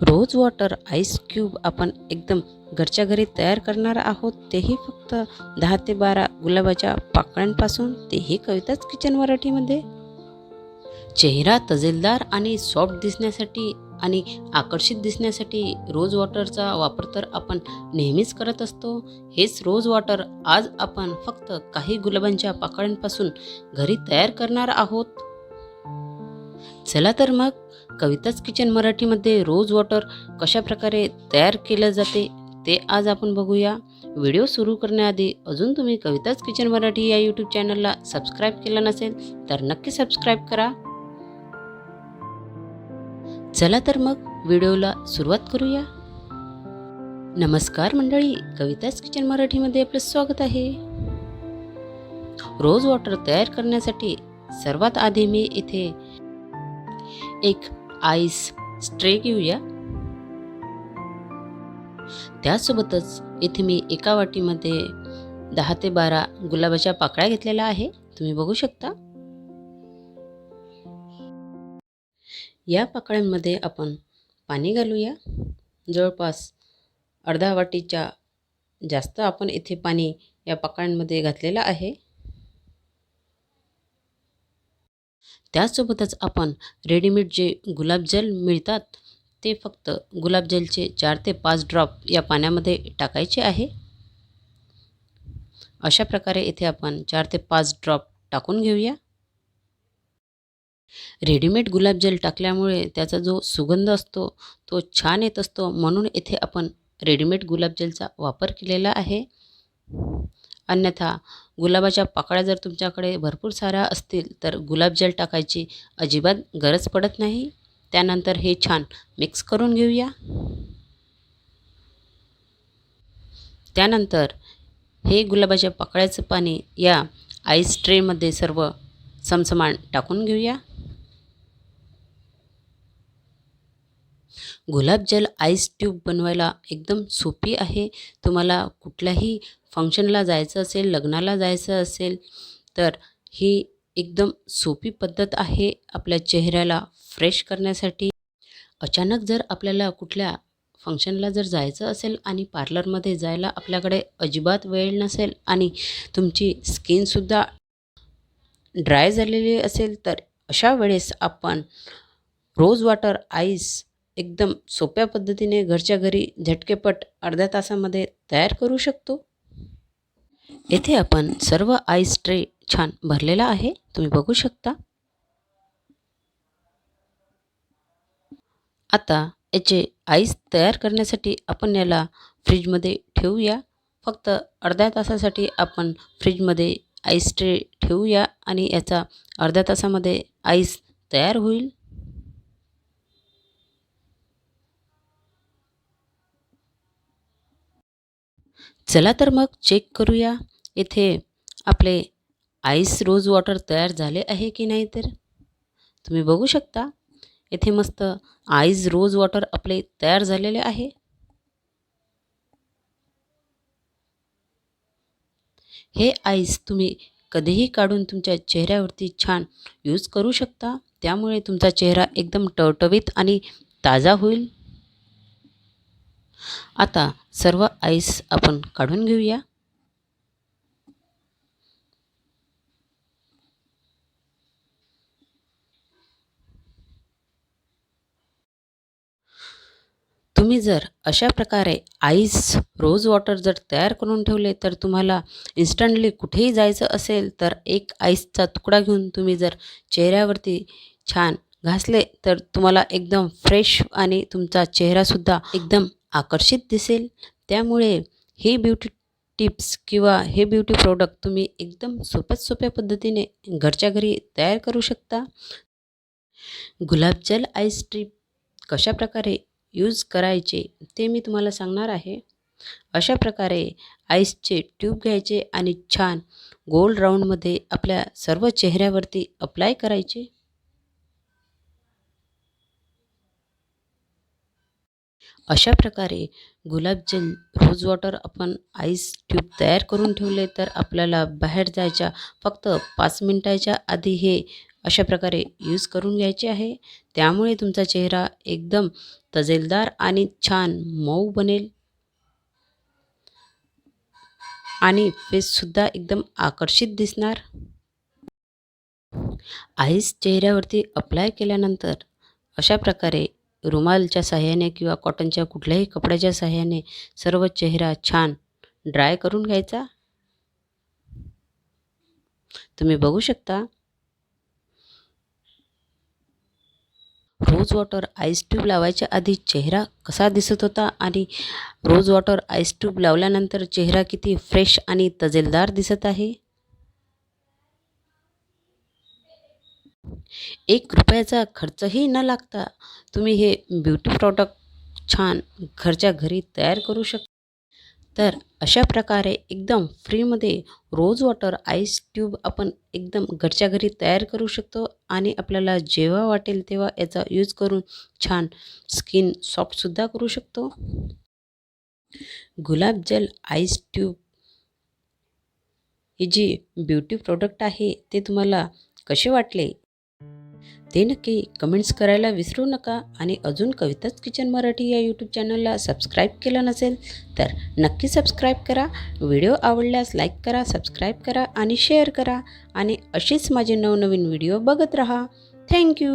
Rose water ice cube आपण एकदम घरच्या घरी तयार करणार आहोत तेही फक्त दहा ते बारा गुलाबाच्या पाकळ्यांपासून तेही कविताच किचन मराठीमध्ये. चेहरा तजेलदार आणि सॉफ्ट दिसण्यासाठी आणि आकर्षित दिसण्यासाठी रोज वॉटरचा वापर तर आपण नेहमीच करत असतो. हेच रोज वॉटर आज आपण फक्त काही गुलाबांच्या पाकळ्यांपासून घरी तयार करणार आहोत. चला तर मग. कविताच किचन मराठीमध्ये रोज वॉटर कशा प्रकारे तयार केलं जाते ते आज आपण बघूया. व्हिडिओ सुरू करण्याआधी अजून तुम्ही कविताच किचन मराठी या यूट्यूब चॅनलला सबस्क्राईब केलं नसेल तर नक्की सबस्क्राईब करा. चला तर मग व्हिडिओला सुरुवात करूया. नमस्कार मंडळी कविताच किचन मराठीमध्ये आपलं स्वागत आहे. रोज वॉटर तयार करण्यासाठी सर्वात आधी मी इथे एक आईस स्ट्रे घेऊया. त्यासोबतच इथे मी एका वाटीमध्ये दहा ते बारा गुलाबाच्या पाकळ्या घेतलेल्या आहे. तुम्ही बघू शकता. या पाकळ्यांमध्ये आपण पाणी घालूया. जवळपास अर्धा वाटीच्या जास्त आपण इथे पाणी या पाकळ्यांमध्ये घातलेलं आहे. त्याचसोबतच आपण रेडीमेड जे गुलाबजल मिळतात ते फक्त गुलाबजलचे चार ते पाच ड्रॉप या पाण्यामध्ये टाकायचे आहे. अशा प्रकारे इथे आपण चार ते पाच ड्रॉप टाकून घेऊया. रेडीमेड गुलाबजल टाकल्यामुळे त्याचा जो सुगंध असतो तो छान येत असतो म्हणून इथे आपण रेडीमेड गुलाबजलचा वापर केलेला आहे. अन्यथा गुलाबाच्या पाकळ्या जर तुमच्याकडे भरपूर साऱ्या असतील तर गुलाबजल टाकायची अजिबात गरज पडत नाही. त्यानंतर हे छान मिक्स करून घेऊया. त्यानंतर हे गुलाबाच्या पाकळ्याचं पाणी या आईस ट्रेमध्ये सर्व समसमान टाकून घेऊया. गुलाबजल आईस ट्यूब बनवायला एकदम सोपी आहे. तुम्हाला कुठल्याही फंक्शनला जायचं असेल लग्नाला जायचं असेल तर ही एकदम सोपी पद्धत आहे आपल्या चेहऱ्याला फ्रेश करण्यासाठी. अचानक जर आपल्याला कुठल्या फंक्शनला जर जायचं असेल आणि पार्लरमध्ये जायला आपल्याकडे अजिबात वेळ नसेल आणि तुमची स्किनसुद्धा ड्राय झालेली असेल तर अशा वेळेस आपण रोज वॉटर आईस एकदम सोप्या पद्धतीने घरच्या घरी झटकेपट अर्ध्या तासामध्ये तयार करू शकतो? येथे आपण सर्व आईस ट्रे छान भरलेला आहे. तुम्ही बघू शकता. आता याचे आईस तयार करण्यासाठी आपण याला फ्रीजमध्ये ठेवूया. फक्त अर्ध्या तासासाठी आपण फ्रीजमध्ये आईस ट्रे ठेवूया आणि याचा अर्ध्या तासामध्ये आईस तयार होईल. चला तर मग चेक करूया. इथे आपले आईस रोज वॉटर तयार झाले आहे की नाही तर? तुम्ही बघू शकता. येथे मस्त आईस रोज वॉटर आपले तयार झालेले आहे. हे आईस तुम्ही कधीही काढून तुमच्या चेहऱ्यावरती छान यूज करू शकता. त्यामुळे तुमचा चेहरा एकदम टवटवीत आणि ताजा होईल. आता सर्व आईस आपण काढून घेऊया. तुम्ही जर अशा प्रकारे आईस रोज वॉटर जर तयार करून ठेवले तर तुम्हाला इन्स्टंटली कुठेही जायचं असेल तर एक आईसचा तुकडा घेऊन तुम्ही जर चेहऱ्यावरती छान घासले तर तुम्हाला एकदम फ्रेश आणि तुमचा चेहरासुद्धा एकदम आकर्षित दिसेल. त्यामुळे हे ब्युटी टिप्स किंवा हे ब्युटी प्रोडक्ट तुम्ही एकदम सोप्यात सोप्या पद्धतीने घरच्या घरी तयार करू शकता. गुलाबजल आईस ट्रीप कशा प्रकारे यूज करायचे ते मी तुम्हाला सांगणार आहे. अशा प्रकारे आईसचे ट्यूब घ्यायचे आणि छान गोल राऊंडमध्ये आपल्या सर्व चेहऱ्यावरती अप्लाय करायचे. अशा प्रकारे गुलाबजल रोज वॉटर आपण आईस ट्यूब तयार करून ठेवले तर आपल्याला बाहेर जायच्या फक्त पाच मिनटाच्या आधी हे अशा प्रकारे यूज करून घ्यायचे आहे. त्यामुळे तुमचा चेहरा एकदम तजेलदार आणि छान मऊ बनेल. आणि फेससुद्धा एकदम आकर्षित दिसणार. आईस चेहऱ्यावरती अप्लाय केल्यानंतर अशा प्रकारे रुमालच्या साह्याने किंवा कॉटनच्या कुठल्याही कपड्याच्या साह्याने सर्व चेहरा छान ड्राय करून घ्यायचा? तुम्ही बघू शकता. रोज वॉटर आईस ट्यूब लावायच्या आधी चेहरा कसा दिसत होता आणि रोज वॉटर आईस ट्यूब लावल्यानंतर चेहरा किती फ्रेश आणि तजेलदार दिसत आहे? एक रुपयाचा खर्चही न लागता तुम्ही हे ब्युटी प्रॉडक्ट छान घरच्या घरी तयार करू शकता तर अशा प्रकारे एकदम फ्रीमध्ये रोज वॉटर आईस ट्यूब आपण एकदम घरच्या घरी तयार करू शकतो आणि आपल्याला जेव्हा वाटेल तेव्हा याचा यूज करून छान स्किन सॉफ्टसुद्धा करू शकतो. गुलाब जल आईस ट्यूब ही जी ब्युटी प्रोडक्ट आहे ते तुम्हाला कसे वाटले? ते नक्की कमेंट्स करायला विसरू नका आणि अजून कविताच किचन मराठी या यूट्यूब चॅनलला सबस्क्राईब केलं नसेल तर नक्की सबस्क्राईब करा. व्हिडिओ आवडल्यास लाईक करा सबस्क्राईब करा आणि शेअर करा आणि अशीच माझे नवनवीन व्हिडिओ बघत राहा. थँक्यू